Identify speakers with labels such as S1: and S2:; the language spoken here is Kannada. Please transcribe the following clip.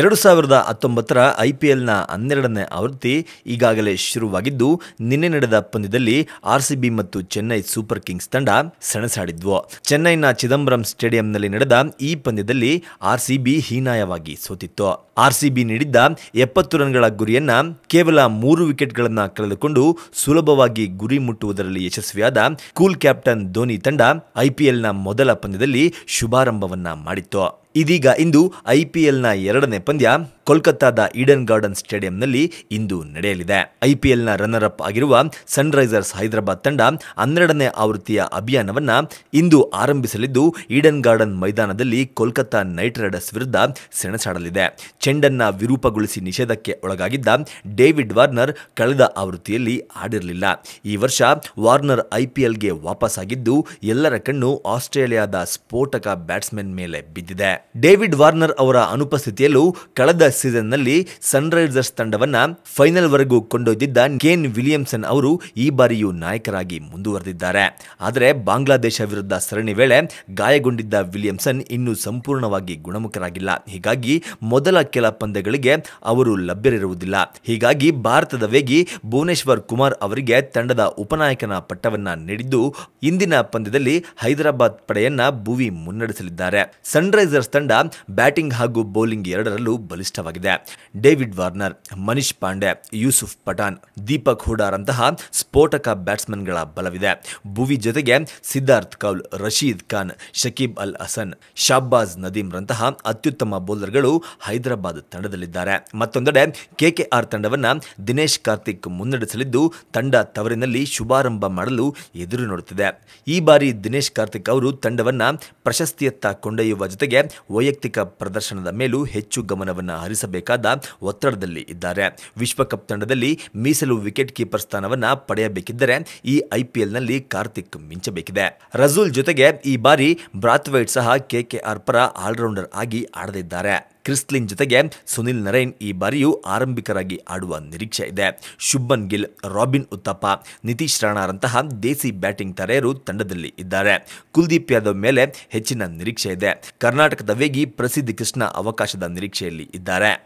S1: ಎರಡು ಸಾವಿರದ ಹತ್ತೊಂಬತ್ತರ ಐ ಪಿ ಎಲ್ನ ಹನ್ನೆರಡನೇ ಆವೃತ್ತಿ ಈಗಾಗಲೇ ಶುರುವಾಗಿದ್ದು, ನಿನ್ನೆ ನಡೆದ ಪಂದ್ಯದಲ್ಲಿ ಆರ್ಸಿಬಿ ಮತ್ತು ಚೆನ್ನೈ ಸೂಪರ್ ಕಿಂಗ್ಸ್ ತಂಡ ಸೆಣಸಾಡಿದ್ವು. ಚೆನ್ನೈನ ಚಿದಂಬರಂ ಸ್ಟೇಡಿಯಂನಲ್ಲಿ ನಡೆದ ಈ ಪಂದ್ಯದಲ್ಲಿ ಆರ್ಸಿಬಿ ಹೀನಾಯವಾಗಿ ಸೋತಿತ್ತು. ಆರ್ಸಿಬಿ ನೀಡಿದ್ದ ಎಪ್ಪತ್ತು ರನ್ಗಳ ಗುರಿಯನ್ನ ಕೇವಲ ಮೂರು ವಿಕೆಟ್ಗಳನ್ನು ಕಳೆದುಕೊಂಡು ಸುಲಭವಾಗಿ ಗುರಿ ಮುಟ್ಟುವುದರಲ್ಲಿ ಯಶಸ್ವಿಯಾದ ಕೂಲ್ ಕ್ಯಾಪ್ಟನ್ ಧೋನಿ ತಂಡ ಐಪಿಎಲ್ನ ಮೊದಲ ಪಂದ್ಯದಲ್ಲಿ ಶುಭಾರಂಭವನ್ನ ಮಾಡಿತ್ತು. ಇದೀಗ ಇಂದು ಐಪಿಎಲ್ನ ಎರಡನೇ ಪಂದ್ಯ. ಕೋಲ್ಕತ್ತಾದ ಈಡನ್ ಗಾರ್ಡನ್ ಸ್ಟೇಡಿಯಂನಲ್ಲಿ ಇಂದು ನಡೆಯಲಿದೆ. ಐಪಿಎಲ್ನ ರನ್ನರ್ ಅಪ್ ಆಗಿರುವ ಸನ್ರೈಸರ್ಸ್ ಹೈದರಾಬಾದ್ ತಂಡ ಹನ್ನೆರಡನೇ ಆವೃತ್ತಿಯ ಅಭಿಯಾನವನ್ನ ಇಂದು ಆರಂಭಿಸಲಿದ್ದು, ಈಡನ್ ಗಾರ್ಡನ್ ಮೈದಾನದಲ್ಲಿ ಕೋಲ್ಕತ್ತಾ ನೈಟ್ ರೈಡರ್ಸ್ ವಿರುದ್ಧ ಸೆಣಸಾಡಲಿದೆ. ಚೆಂಡನ್ನ ವಿರೂಪಗೊಳಿಸಿ ನಿಷೇಧಕ್ಕೆ ಒಳಗಾಗಿದ್ದ ಡೇವಿಡ್ ವಾರ್ನರ್ ಕಳೆದ ಆವೃತ್ತಿಯಲ್ಲಿ ಆಡಿರಲಿಲ್ಲ. ಈ ವರ್ಷ ವಾರ್ನರ್ ಐಪಿಎಲ್ಗೆ ವಾಪಸ್ಸಾಗಿದ್ದು ಎಲ್ಲರ ಕಣ್ಣು ಆಸ್ಟ್ರೇಲಿಯಾದ ಸ್ಫೋಟಕ ಬ್ಯಾಟ್ಸ್ಮನ್ ಮೇಲೆ ಬಿದ್ದಿದೆ. ಡೇವಿಡ್ ವಾರ್ನರ್ ಅವರ ಅನುಪಸ್ಥಿತಿಯಲ್ಲೂ ಕಳೆದ ಸೀಸನ್ನಲ್ಲಿ ಸನ್ರೈಸರ್ಸ್ ತಂಡವನ್ನ ಫೈನಲ್ ವರೆಗೂ ಕೊಂಡೊಯ್ದಿದ್ದ ಕೇನ್ ವಿಲಿಯಮ್ಸನ್ ಅವರು ಈ ಬಾರಿಯೂ ನಾಯಕರಾಗಿ ಮುಂದುವರೆದಿದ್ದಾರೆ. ಆದರೆ ಬಾಂಗ್ಲಾದೇಶ ವಿರುದ್ಧ ಸರಣಿ ವೇಳೆ ಗಾಯಗೊಂಡಿದ್ದ ವಿಲಿಯಮ್ಸನ್ ಇನ್ನೂ ಸಂಪೂರ್ಣವಾಗಿ ಗುಣಮುಖರಾಗಿಲ್ಲ. ಹೀಗಾಗಿ ಮೊದಲ ಕೆಲ ಪಂದ್ಯಗಳಿಗೆ ಅವರು ಲಭ್ಯರಿರುವುದಿಲ್ಲ. ಹೀಗಾಗಿ ಭಾರತದ ವೇಗಿ ಭುವನೇಶ್ವರ್ ಕುಮಾರ್ ಅವರಿಗೆ ತಂಡದ ಉಪನಾಯಕನ ಪಟ್ಟವನ್ನ ನೀಡಿದ್ದು ಇಂದಿನ ಪಂದ್ಯದಲ್ಲಿ ಹೈದರಾಬಾದ್ ಪಡೆಯನ್ನ ಭುವಿ ಮುನ್ನಡೆಸಲಿದ್ದಾರೆ. ಸನ್ರೈಸರ್ಸ್ ತಂಡ ಬ್ಯಾಟಿಂಗ್ ಹಾಗೂ ಬೌಲಿಂಗ್ ಎರಡರಲ್ಲೂ ಬಲಿಷ್ಠವಾಗಿದೆ ಡೇವಿಡ್ ವಾರ್ನರ್, ಮನೀಶ್ ಪಾಂಡೆ, ಯೂಸುಫ್ ಪಠಾನ್ ದೀಪಕ್ ಹುಡಾರ್ ಅಂತಹ ಸ್ಫೋಟಕ ಬ್ಯಾಟ್ಸ್ಮನ್ಗಳ ಬಲವಿದೆ. ಭುವಿ ಜೊತೆಗೆ ಸಿದ್ಧಾರ್ಥ್ ಕೌಲ್, ರಶೀದ್ ಖಾನ್, ಶಕೀಬ್ ಅಲ್ ಹಸನ್, ಶಾಬಾಜ್ ನದೀಮ್ ರಂತಹ ಅತ್ಯುತ್ತಮ ಬೌಲರ್ಗಳು ಹೈದರಾಬಾದ್ ತಂಡದಲ್ಲಿದ್ದಾರೆ. ಮತ್ತೊಂದೆಡೆ ಕೆಕೆಆರ್ ತಂಡವನ್ನ ದಿನೇಶ್ ಕಾರ್ತಿಕ್ ಮುನ್ನಡೆಸಲಿದ್ದು, ತಂಡ ತವರಿನಲ್ಲಿ ಶುಭಾರಂಭ ಮಾಡಲು ಎದುರು ನೋಡುತ್ತಿದೆ. ಈ ಬಾರಿ ದಿನೇಶ್ ಕಾರ್ತಿಕ್ ಅವರು ತಂಡವನ್ನ ಪ್ರಶಸ್ತಿಯತ್ತ ಕೊಂಡೊಯ್ಯುವ ಜೊತೆಗೆ ವೈಯಕ್ತಿಕ ಪ್ರದರ್ಶನದ ಮೇಲೂ ಹೆಚ್ಚು ಗಮನವನ್ನು ಹರಿಸಬೇಕಾದ ಒತ್ತಡದಲ್ಲಿ ಇದ್ದಾರೆ. ವಿಶ್ವಕಪ್ ತಂಡದಲ್ಲಿ ಮೀಸಲು ವಿಕೆಟ್ ಕೀಪರ್ ಸ್ಥಾನವನ್ನ ಪಡೆಯಬೇಕಿದ್ದರೆ ಈ ಐಪಿಎಲ್ನಲ್ಲಿ ಕಾರ್ತಿಕ್ ಮಿಂಚಬೇಕಿದೆ. ರಜೂಲ್ ಜೊತೆಗೆ ಈ ಬಾರಿ ಬ್ರಾತ್ವೈಟ್ ಸಹ ಕೆಕೆಆರ್ ಪರ ಆಲ್ರೌಂಡರ್ ಆಗಿ ಆಡದಿದ್ದಾರೆ. ಕ್ರಿಸ್ಲಿನ್ ಜೊತೆಗೆ ಸುನಿಲ್ ನರೇನ್ ಈ ಬಾರಿಯೂ ಆರಂಭಿಕರಾಗಿ ಆಡುವ ನಿರೀಕ್ಷೆ ಇದೆ. ಶುಭನ್ ಗಿಲ್, ರಾಬಿನ್ ಉತ್ತಪ್ಪ, ನಿತೀಶ್ ರಾಣಾರಂತಹ ದೇಸಿ ಬ್ಯಾಟಿಂಗ್ ತರೆಯರು ತಂಡದಲ್ಲಿ ಇದ್ದಾರೆ. ಕುಲ್ದೀಪ್ ಯಾದವ್ ಮೇಲೆ ಹೆಚ್ಚಿನ ನಿರೀಕ್ಷೆ ಇದೆ. ಕರ್ನಾಟಕದ ವೇಗಿ ಪ್ರಸಿದ್ಧ ಕೃಷ್ಣ ಅವಕಾಶದ ನಿರೀಕ್ಷೆಯಲ್ಲಿ ಇದ್ದಾರೆ.